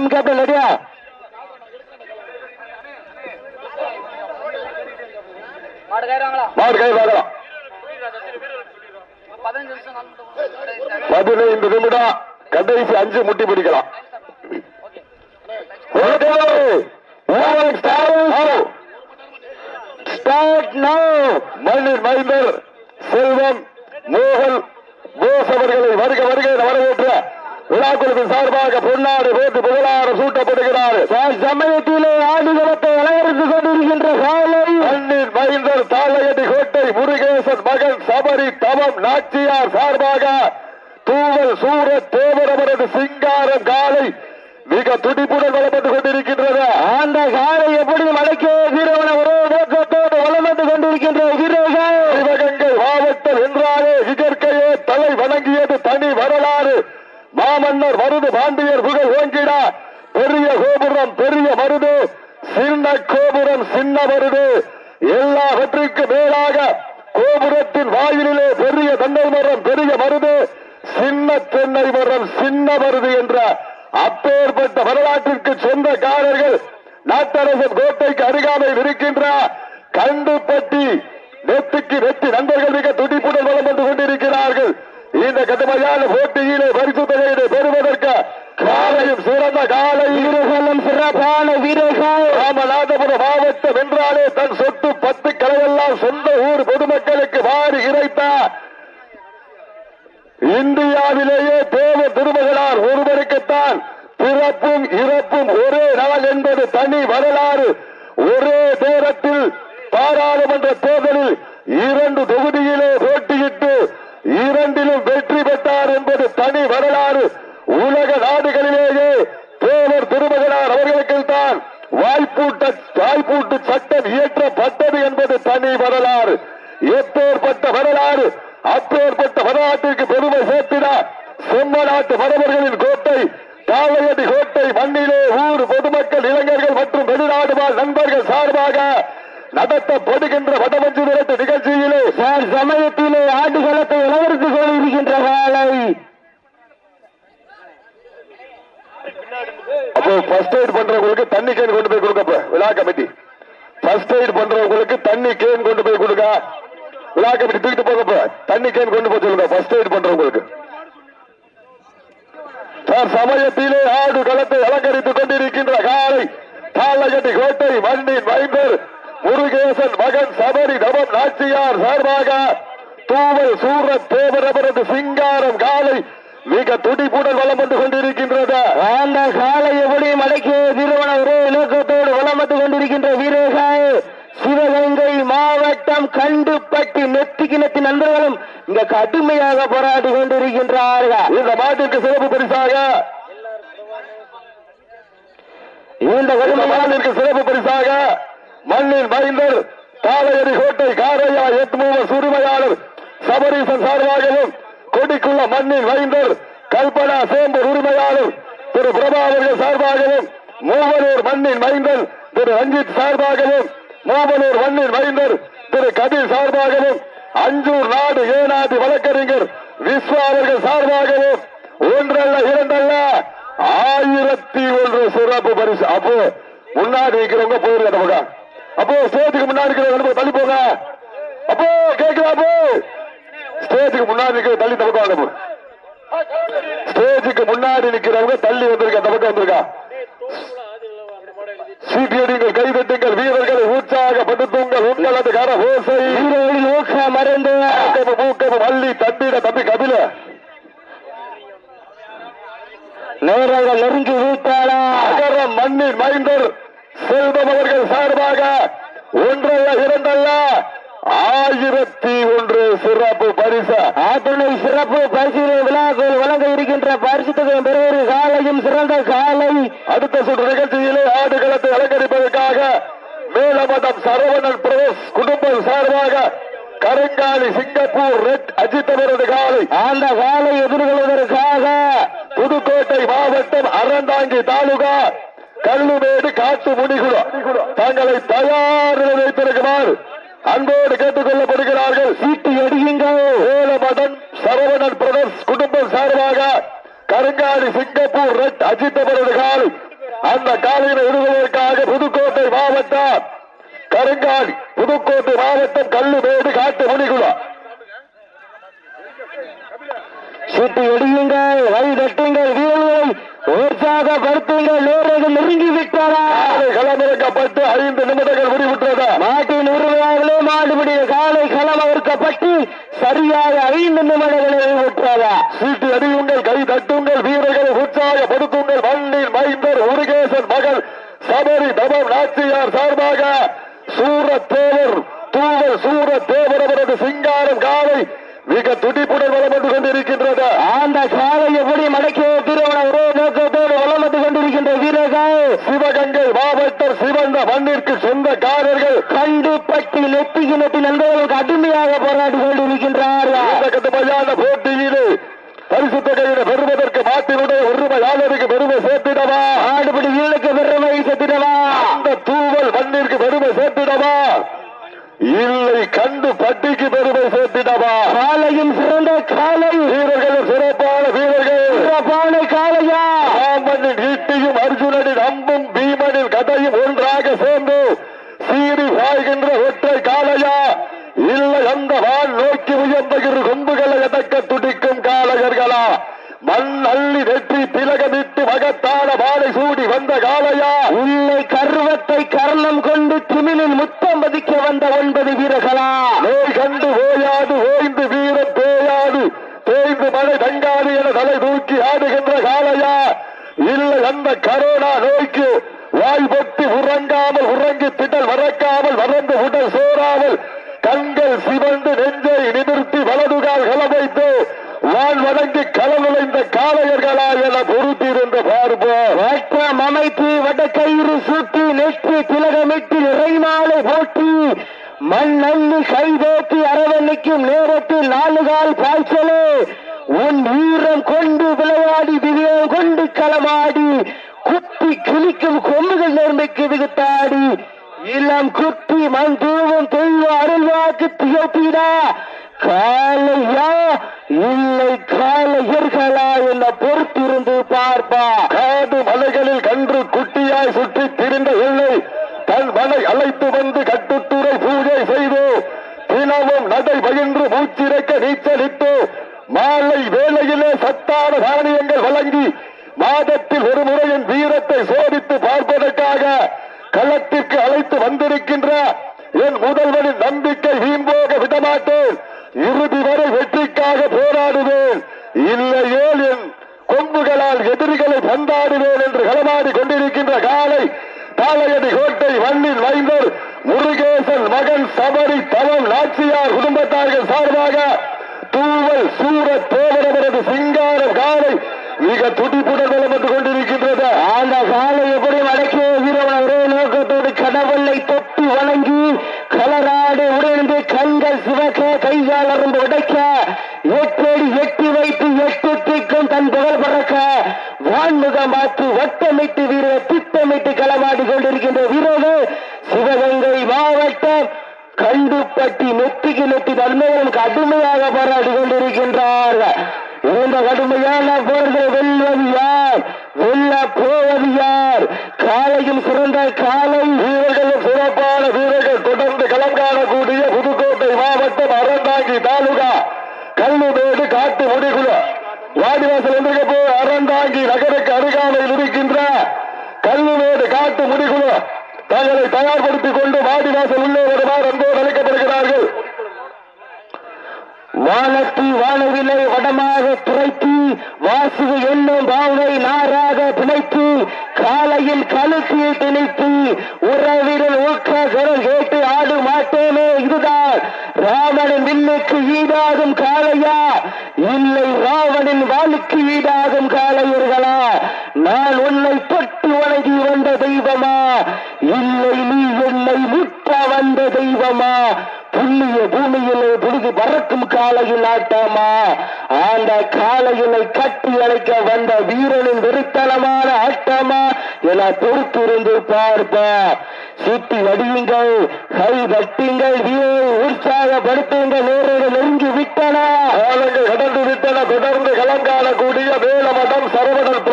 Team captain ரெடியா? மாடு கை நிமிஷம். பதினைந்து நிமிடம் கடைசி அஞ்சு முட்டி பிடிக்கலாம். மண்ணின் மைந்தர் செல்வம் மோகன் போஸ் அவர்களை வருக வருக வரவேற்ற விழாக்குழுவின் சார்பாக பொன்னாடு போட்டு புகழாரம் சூட்டப்படுகிறார். சமயத்திலே ஆடுகளத்தை அலங்கரித்து கொண்டிருக்கின்ற காலை மண்ணின் மைந்தர் தாளகட்டி கோட்டை முருகேசன் மகன் சபரி தவம் நாச்சியார் சார்பாக தூவல் சூரத் தேவர் அவரது சிங்காரம் காலை மிக துடிப்புடன் வளப்பட்டுக் கொண்டிருக்கின்றது. அந்த காலை எப்படி மலைக்க வீரவன ஒரே நோக்கத்தோடு வளம் வந்து கொண்டிருக்கின்ற வீரர்கள் சிவகங்கை மாவட்டம் என்றாலே இதற்கையே தலை வணங்கியது தனி வரலாறு மாமன்னர் மருது பாண்டியர் புகழ் ஓங்கிட. பெரிய கோபுரம் பெரிய மருது. சின்ன கோபுரம் சின்ன மருது. எல்லாவற்றிற்கும் மேலாக கோபுரத்தின் வாயிலே பெரிய தென்னை மரம் பெரிய மருது. சின்ன தென்னை மரம் சின்ன மருது என்ற அப்பேற்பட்ட வரலாற்றிற்கு சொந்தக்காரர்கள் நாட்டரசன் கோட்டைக்கு அருகாமையில் இருக்கின்ற கண்டுபட்டி நெத்துக்கு நெத்தி நண்பர்கள் மிக துடிப்புடன் வளம் வந்து கொண்டிருக்கிறார்கள். இந்த கடுமையான போட்டியிலே பரிசு தொகையினை பெறுவதற்கு காலையும் சிறந்த காலை. வீரர்களும் சிறப்பான வீரர்கள். ராமநாதபுரம் மாவட்டம் என்றாலே தன் சொத்து பத்து கலையெல்லாம் சொந்த ஊர் பொதுமக்களுக்கு வாரி இறைத்தார் இந்தியாவிலேயே தேவ திருமகளார் ஒருவருக்குத்தான் பிறப்பும் இறப்பும் ஒரே நாள் என்பது தனி வரலாறு. ஒரே நேரத்தில் பாராளுமன்ற தேர்தலில் இரண்டு தொகுதியிலே போட்டியிட்டு இரண்டிலும் வெற்றி பெற்றார் என்பது தனி வரலாறு. உலக நாடுகளிலேயே தேவர் திருமகனார் அவர்களுக்கு தான் வாய்ப்பூட்ட வாய்ப்பூட்டு சட்டம் இயற்றப்பட்டது என்பது தனி வரலாறு. எப்பேற்பட்ட வரலாறு அப்பேற்பட்ட வரலாற்றிற்கு பெருமை சேர்த்தினார். செம்மநாட்டு மரபர்களின் கோட்டை காளையடி கோட்டை மண்ணிலே ஊர் பொதுமக்கள் இளைஞர்கள் மற்றும் வெளிநாடு வாழ் நண்பர்கள் சார்பாக நடத்தப்படுகின்ற வடமஞ்சு விரட்டு நிகழ்ச்சியிலே சார் சமயத்திலே ஆடுகளத்தை இளவரசு கொண்டிருக்கின்ற வேலை. அப்போ ஃபர்ஸ்ட் எய்ட் பண்றவங்களுக்கு தண்ணி கேன் கொண்டு போய் கொடுக்கப்ப விழா கமிட்டி. ஃபர்ஸ்ட் எய்ட் பண்றவங்களுக்கு தண்ணி கேன் கொண்டு போய் கொடுக்க விழா கமிட்டி தூக்கிட்டு போகப்ப தண்ணி கேன் கொண்டு போய் சொல்லுங்க ஃபர்ஸ்ட் எய்ட் பண்றவங்களுக்கு. சமயத்திலே ஆடு களத்தை அலங்கரித்துக் கொண்டிருக்கின்ற காலை தாளகட்டி கோட்டை மண்ணின் மைந்தர் முருகேசன் மகன் சபரி தவம் நாச்சியார் சார்பாக தூவல் சூரத் தேவரவரது சிங்காரம் காலை மிக துடிப்புடன் வளம் வந்து கொண்டிருக்கின்றது. அந்த காலை எப்படி மடக்கிய நிறுவன ஒரே நோக்கத்தோடு வளம் வந்து கொண்டிருக்கின்ற வீரர்கள்? சிவகங்கை மாவட்டம் கண்டுப்பட்டி நெத்திக்கு நெத்தி நண்பர்களும் இங்க கடுமையாக போராடி கொண்டிருக்கின்றார்கள் இந்த மாட்டிற்கு சிறப்பு பரிசாக இந்த மாநிலத்திற்கு சிறப்பு பரிசாக மண்ணின் மைந்தர் காலையடி கோட்டை காரையா எட்மூவர் உரிமையாளர் சபரீசன் சார்பாகவும் கொடிக்குள்ள மண்ணின் மைந்தர் கல்பனா சேம்பர் உரிமையாளர் திரு பிரபா அவர்கள் சார்பாகவும் மூவலூர் மண்ணின் மைந்தர் திரு ரஞ்சித் சார்பாகவும் மூவலூர் மண்ணின் மைந்தர் திரு கபில் சார்பாகவும் அஞ்சூர் நாடு ஏனாதி வழக்கறிஞர் விஸ்வா அவர்கள் சார்பாகவும் ஒன்றல்ல இரண்டல்ல ஆயிரத்தி ஒன்று சிறப்பு பரிசு. அப்போ முன்னாடி இருக்கிறவங்க போயிருக்க நமக்கு. அப்போ ஸ்டேஜுக்கு முன்னாடி இருக்கிறவங்க தள்ளி போங்க. அப்போ கேக்குதா அப்போ. ஸ்டேஜுக்கு முன்னாடி இருக்கிற தள்ளி இந்த வாங்க ஸ்டேஜுக்கு முன்னாடி நிக்கிறவங்க தள்ளி வந்திருக்க இந்த பக்கம் வந்திருக்கா? சீட்டியடிங்கள் கைதட்டுங்கள் வீரர்களை உற்சாகப்படுத்துங்கள் உங்களது கர ஓசை. ஊக்கமும் ஊக்கமும் அள்ளி தண்டிட தம்பி கபில. நேரங்கள் நெருங்கி வீட்டாளா? அகர மண்ணின் மைந்தர் செல்வம் அவர்கள் சார்பாக ஒன்றல்ல இரண்டல்ல ஆயிரத்தி ஒன்று சிறப்பு பரிசு. அத்துணை சிறப்பு பரிசிலை விழாக்கள் வழங்க இருக்கின்ற பரிசு தொகை பெறுவது காலையும் சிறந்த காலை. அடுத்த சுற்று நிகழ்ச்சியிலே ஆடுகளத்தை அலங்கரிப்பதற்காக மேலமதம் சரவணன் பிரதேஷ் குடும்பம் சார்பாக கருங்காலி சிங்கப்பூர் ரெட் அஜித் அவரது காலை. அந்த காலை எதிர்கொள்வதற்காக புதுக்கோட்டை மாவட்டம் அறந்தாங்கி தாலுகா கல்லுமேடு காட்டு முடிகுளம் தங்களை தயார் நிலை வைத்திருக்கிறார் அன்போடு கேட்டுக் கொள்ளப்படுகிறார்கள் சீட்டு எடியுங்கள் ஏலமதன் சரவணன் பிரதர்ஸ் குடும்பம் சார்பாக கருங்காலி சிங்கப்பூர் ரெட் அஜித் அவரது காலை. அந்த காலையில விடுவதற்காக புதுக்கோட்டை மாவட்டம் கருங்காலி புதுக்கோட்டை மாவட்டம் கல்லுமேடு காட்டு முனிகுளம் சுட்டி ஒடியுங்கள் வழி தட்டுங்கள் வீரர்களை. உற்சாகப்படுத்துங்கள் நேரங்கள் நெருங்கி விட்டாரா களமிறக்கப்பட்டு ஐந்து நிமிடங்கள் முடிவுற்றது. மாட்டின் உரிமையாளர்களே மாடுபிடிய காலை களம் அவிர்க்கப்பட்டு சரியாக ஐந்து நிமிடங்களை விட்டாரா சீட்டு அடியுங்கள் கை தட்டுங்கள் வீரர்களை உற்சாகப்படுத்துங்கள். மண்ணின் மைந்தர் முருகேசன் மகள் சபரி தபம் நாச்சியார் சார்பாக சூரத்தேவர் தூவல் சூரத்தேவர் அவரது சிங்காரம் காலை மிக துடிப்புடன் வளம் வந்து கொண்டிருக்கின்றது. அந்த காலை எப்படி மடக்கிய திருமண ஒரே நோக்கத்தோடு வளம் வந்து கொண்டிருக்கின்ற வீரர்கள். சிவகங்கை மாவட்டம் சிவந்த மண்ணிற்கு சொந்தக்காரர்கள். கண்டுபட்டி நெத்திக்கு நெத்தி நண்பர்களுக்கு அடிமையாக போராடி கொண்டிருக்கின்றார்கள். போட்டியிலே பரிசு தொகையினை பெறுவதற்கு மாட்டினுடைய உரிமையாளருக்கு பெருமை சேர்த்திடவா ஆடுபடி வீரனுக்கு பெருமை செத்திடவா அந்த தூவல் மண்ணிற்கு பெருமை சேர்த்திடவா இல்லை கண்டு பட்டிக்கு பெருமை சேர்த்திடவா காலையும் சிறந்த காலை வீரர்கள் சிறப்பான வீரர்கள் சிறப்பான காலையா ராமனின் ஈட்டியும் அர்ஜுனனின் அம்பும் பீமனின் கதையும் ஒன்றாக சேர்ந்து சீறி பாய்கின்ற ஒற்றை காளையா இல்லை அந்த வான் நோக்கி உயர்ந்த இரு கொம்புகளை எதக்க துடிக்கும் காளையர்களா மண் அள்ளி வெற்றி திலகமிட்டு மகத்தான வாழை சூடி வந்த காலம் காளையர்களா என பொறுத்திருந்து பார்ப்போம் வட்டம் அமைத்து வடக்கயிறு சுட்டி நெற்றி திலகமிட்டு இறைமாலை போட்டி. மண் அள்ளி கைதேத்தி அரவணைக்கும் நேரத்தில் நாலு கால் பாய்ச்சலே. உன் வீரம் கொண்டு விளையாடி விவேகம் கொண்டு களமாடி. குத்தி கிழிக்கும் கொம்புகள் நேர்மைக்கு விகுத்தாடி. இளம் குத்தி மண் தூவும் தெய்வ அருள்வாக்கு திகழ்த்திடா. காலையா? இல்லை காலையர்களா? என பொறுத்திருந்து பார்ப்பா. கொம்புகளால் எதிரிகளை பந்தாடுவேன் என்று களமாடி கொண்டிருக்கின்ற காலை தாளையடி கோட்டை மண்ணில் வைந்தர் முருகேசன் மகன் சபரி தவம் நாச்சியார் குடும்பத்தார்கள் சார்பாக தூவல் சூரத் தேவரவரது சிங்காரம் காலை மிக துடிப்புடன் வலம் வந்து கொண்டிருக்கின்றது அந்த காலை எப்படி அடக்கிய வீரவன ஒரே நோக்கத்தோடு கடவுளை தொட்டு வணங்கி கலராடு உடைந்து கண்கள் சிவக்க கைகால் அருந்து உடைக்க எட்டடி எட்டி வைத்து எட்டு திக்கும் தன் புகழ் பறக்க வான்முகம் மாற்றி வட்டமிட்டு வீரர் திட்டமிட்டு களமாடி கொண்டிருக்கின்ற வீரர்கள் சிவகங்கை மாவட்டம் கண்டுபட்டி நெத்திக்கு நெத்தி நன்மைகளும் கடுமையாக போராடி கொண்டிருக்கின்றார்கள். இந்த கடுமையான போர்களை வெல்வது யார்? வெல்ல போவது யார்? காலையும் சிறந்த காலை வீரர்களும் சிறப்பான வீரர்கள் தொடர்ந்து களம் காணக்கூடிய புதுக்கோட்டை மாவட்டம் அறந்தாங்கி தாலுகா. கல்லுமேடு காட்டு முடிகுல வாடிவாசல் எந்திருக்க போய் அறந்தாங்கி நகர இருக்கின்ற கல்லுமேடு காட்டு முடிகுழு தங்களை தயார்படுத்திக் கொண்டு வாடிவாசல் உள்ளே வருமாறு அன்போடு அழைக்கப்படுகிறார்கள் வானத்தி வானவிலை வடமாக துரைத்து வாசுகு என்னும் பாவனை நாராக பிணைத்து காலையில் கழுத்தியை திணித்து உறவிடன் ஊக்க குரல் கேட்டு ஆடு மாட்டேனே இதுதான். ராவணன் வில்லுக்கு ஈடாகும் காளையா? இல்லை ராவணன் வாளுக்கு ஈடாகும் காளையர்களா? நான் உன்னை தொட்டு வணங்கி வந்த தெய்வமா? இல்லை நீ என்னை முற்ற வந்த தெய்வமா? புண்ணிய பூமியிலே புழுதி பறக்கும் காலையில் ஆட்டமா அந்த காலையிலை கட்டி அழைக்க வந்த வீரனின் வெறித்தனமான ஆட்டமா? என பொறுத்திருந்து பார்ப்ப. சுத்தி வடியுங்கள் கை தட்டுங்கள் வீரை உற்சாகப்படுத்துங்கள். நேரங்கள் நெருங்கி விட்டன. காலங்கள் கடந்து விட்டன. தொடர்ந்து களம் காணக்கூடிய வேலமடம் சரவணன்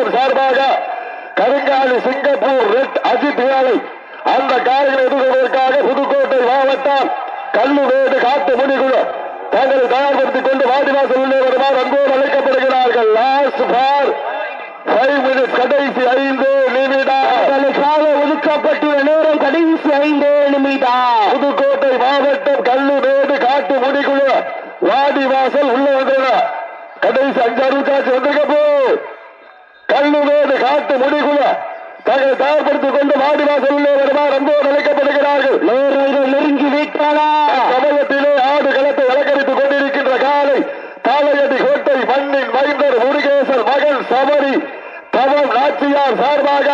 குடும்பம் சார்பாக கருங்காலி சிங்கப்பூர் ரெட் அஜித் வேலை அந்த காலைகளை எதிர்கொள்வதற்காக புதுக்கோட்டை மாவட்டம் கல்லுவேடு காட்டு முனிகுழு தங்களை தயார்படுத்திக் கொண்டு வாடிவாசல் உள்ளே வருமாறு அன்போடு அழைக்கப்படுகிறார்கள். லாஸ்ட் ஃபைவ் மினிட்ஸ் கடைசி ஐந்து நிமிடம். ஒதுக்கப்பட்டுள்ள நேரம் கடைசி ஐந்தே நிமிடம். புதுக்கோட்டை மாவட்டம் கல்லுவேடு காட்டு முனிகுழு வாடிவாசல் உள்ள வந்துள்ள கடைசி அஞ்சாறு காட்சி வந்திருக்க போ கல்லுவேடு காட்டு முடிகுல தங்களை தயார்படுத்திக் கொண்டு வாடிவாசல் உள்ளே வருமாறு அன்போடு அழைக்கப்படுகிறார்கள். நெருங்கி விட்டானா சமயத்திலே ஆடு களத்தை அலங்கரித்துக் கொண்டிருக்கின்ற காலை தாளையடி கோட்டை மண்ணின் மைந்தர் முருகேசன் மகன் சபரி தவம் நாச்சியார் சார்பாக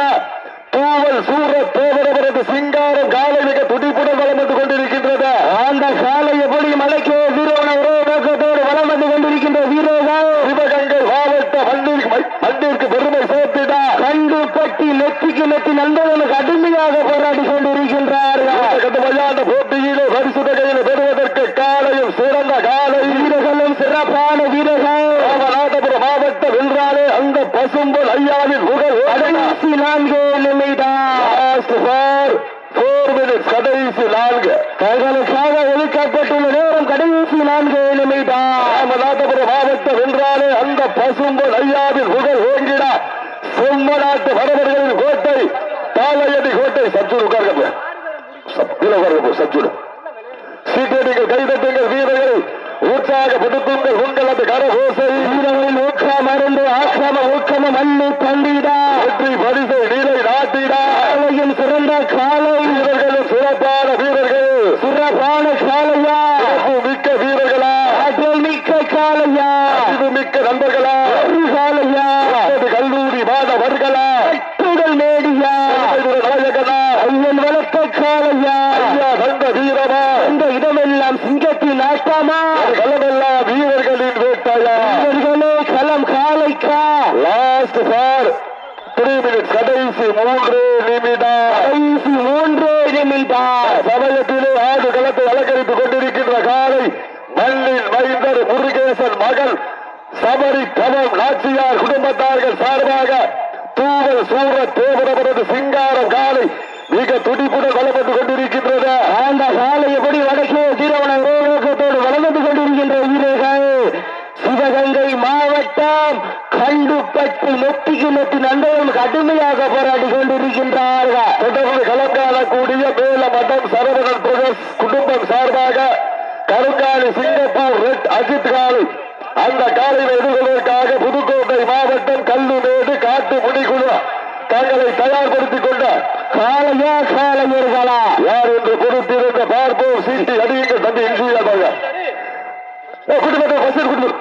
தூவல் சூரத் தேவரவரது சிங்காரம் காலை மிக துடிப்புடன் வளம் வந்து கொண்டிருக்கின்றது அந்த காலை எப்படி மலைக்கு வீரவன ஒரே நோக்கத்தோடு வலம் வந்து கொண்டிருக்கின்ற வீரர்கள் சிவகங்கை மாவட்ட மண்ணிற்கு மண்ணிற்கு பெருமை சேர்த்திட கண்டு பட்டி நண்பர்களுக்கு கடுமையாக போராடி கொண்டிருக்கின்றார்கள் கட்டுமையான போட்டியிலே பரிசு தொகையிலே பெறுவதற்கு காலையும் சிறந்த காலை. வீரர்களும் சிறப்பான வீரர்கள். ராமநாதபுரம் மாவட்டம் வென்றாலே அந்த பசும்பொன் ஐயாவின் புகழ் கடைசி நான்கு மினிட்ஸ் கடைசி நான்கு. தங்களுக்காக ஒதுக்கப்பட்டுள்ள நேரம் கடைசி நான்கு நிமிடம். ராமநாதபுரம் மாவட்டம் வென்றாலே அந்த பசும்பொன் ஐயாவின் புகழ் ஓங்கிட செம்மநாட்டு வரவர்களின் கோட்டை தாளையடி கோட்டை சச்சுடு உட்காருங்க கீழே உட்காருங்க சச்சுடு சீட்டடிகள் கைதட்டுங்கள் வீரர்கள் உற்சாகப்படுத்துங்கள் உங்கள் அந்த கரகோசை வீரர்களின் ஊக்கம் அருந்து ஆக்கிரம ஊக்கமும் அள்ளி தந்திட வெற்றி பரிசை நீலை நாட்டிடா காலையும் சிறந்த காலை வீரர்களும் சிறப்பான வீரர்கள் சிறப்பான காலையா சிறப்பு மிக்க வீரர்களா ஆற்றல் மிக்க காலையா அறிவு முப்பது கல்லூரி மாணவர்களா. கட்டுதல் மேடியா. நாயகனா ஐயன் வளர்த்த காலையா. ஐயா தந்த வீரமா. இந்த இடமெல்லாம் சிங்கத்தின் ஆட்டமா. களமெல்லாம் வீரர்களின் வேட்டையா. இவர்களே களம் காலைக்கா. லாஸ்ட் ஃபார் த்ரீ மினிட்ஸ் கடைசி மூன்று நிமிடம் கடைசி மூன்று நிமிடம் சமயத்திலே ஆடு களத்தை அலங்கரித்துக் கொண்டிருக்கின்ற காலை மண்ணின் மைந்தர் முருகேசன் மகள் சபரி தவம் நாச்சியார் குடும்பத்தார்கள் சார்பாக தூவல் சூர தேவரவரது சிங்காரம் காலை மிக துடிப்புடன் வந்து கொண்டிருக்கின்றது. அந்த காலை எப்படி வடக்கே தீரவன நோக்கத்தோடு வளர்ந்து கொண்டிருக்கின்ற வீரர்கள் சிவகங்கை மாவட்டம் கண்டுபட்டு நெத்திக்கு நெத்தி நண்பர்கள் கடுமையாக போராடி கொண்டிருக்கின்றார்கள். தொடர்ந்து களம் காணக்கூடிய மேல மட்டம் சரவணன் பிரதர்ஸ் குடும்பம் சார்பாக கருங்காலி சிங்கப்பூர் ரெட் அஜித் காலை அந்த காலையை எதிர்கொள்வதற்காக புதுக்கோட்டை மாவட்டம் காட்டு முனிகுழு தங்களை தயார்படுத்திக் கொண்ட காலையா காலையர்களா யார் என்று பொறுத்திருந்த பார்ப்போம் சீட்டி அடியுங்கள் தம்பி பாருங்க குடும்பத்தை குடும்பம்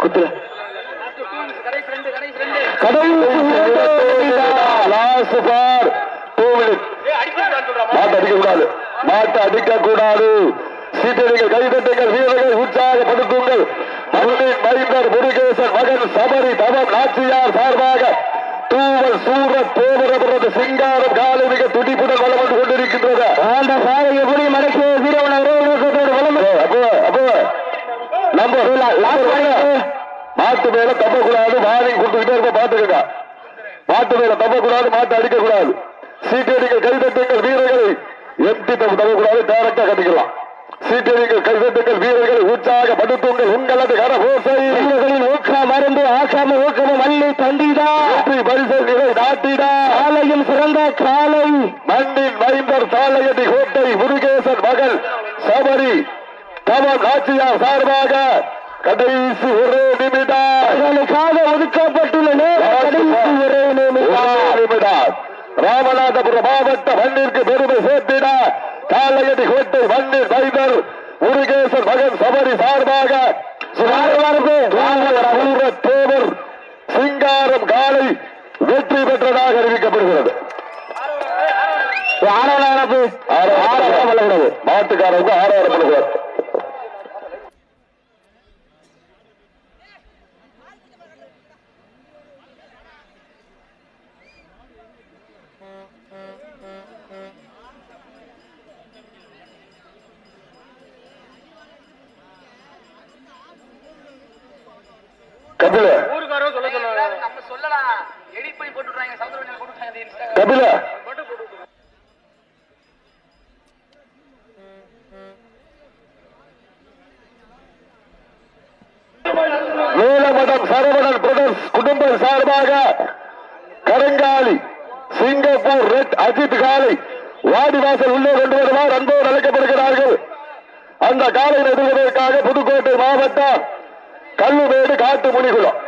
குத்துல மாட்டை அடிக்க கூடாது. மாட்டை அடிக்க கூடாது சீட்டடிகள் கைதட்டுங்கள் வீரர்கள் உற்சாகப்படுத்துங்கள் மண்ணின் மைந்தர் முருகேசன் மகன் சபரி தவம் நாச்சியார் சார்பாக தூவல் சூரத் தேவரபுரது சிங்காரம் காலை மிக துடிப்புடன் வளம் வந்து கொண்டிருக்கின்றது. அந்த காலை எப்படி மடக்கே அப்போ அப்போ நம்ம மாட்டு மேல தப்பக்கூடாது வார்னிங் கொடுத்துக்கிட்டே இருக்க பாத்துக்கங்க மாட்டு மேல தப்பக்கூடாது மாட்டு அடிக்க கூடாது சீட்டடிகள் கைதட்டுங்கள் வீரர்களை. எம்டி தப்பு தப்பக்கூடாது டைரக்டா கட்டிக்கலாம். சீட்டடிகள் கைதட்டுங்கள் வீரர்களை உற்சாகப்படுத்துங்கள். உங்களது கரகோசை. ஆக்காம ஊக்கமும் அள்ளி தந்திடா வெற்றி பரிசு நிலை நாட்டிடா. காலையும் சிறந்த காலை மண்ணின் மைந்தர் சாலையடி கோட்டை முருகேசன் மகள் சபரி தவம் நாச்சியார் சார்பாக கடைசி ஒரு நிமிடம். அவர்களுக்காக ஒதுக்கப்பட்டுள்ள கடைசி ஒரே நிமிடம். ராமநாதபுரம் மாவட்ட மண்ணிற்கு பெருமை சேர்த்திட காலையடி கோட்டை மண்ணின் மைந்தர் முருகேசன் மகன் சபரி சார்பாக ஆறாயிரம் பண்ணக்கூடாது ஆறாயிரம் பண்ணக்கூடாது கபில. ஊருக்காரோ சொல்ல நம்ம சொல்லடா எடிட் பண்ணி போட்டுறாங்க சவுந்தரவன் இன்ஸ்டாகிராம் கபில போட்டு போட்டு நீலமடம் சரவணன் பிரதர்ஸ் குடும்பம் சார்பாக கரங்காலி சிங்கப்பூர் ரெட் அஜித் காலை வாடிவாசல் உள்ளே கொண்டு வருவார் அன்போடு அழைக்கப்படுகிறார்கள் அந்த காலை எதிர்வதற்காக புதுக்கோட்டை மாவட்டம் கல்லுமேடு காட்டு முனிகுளம்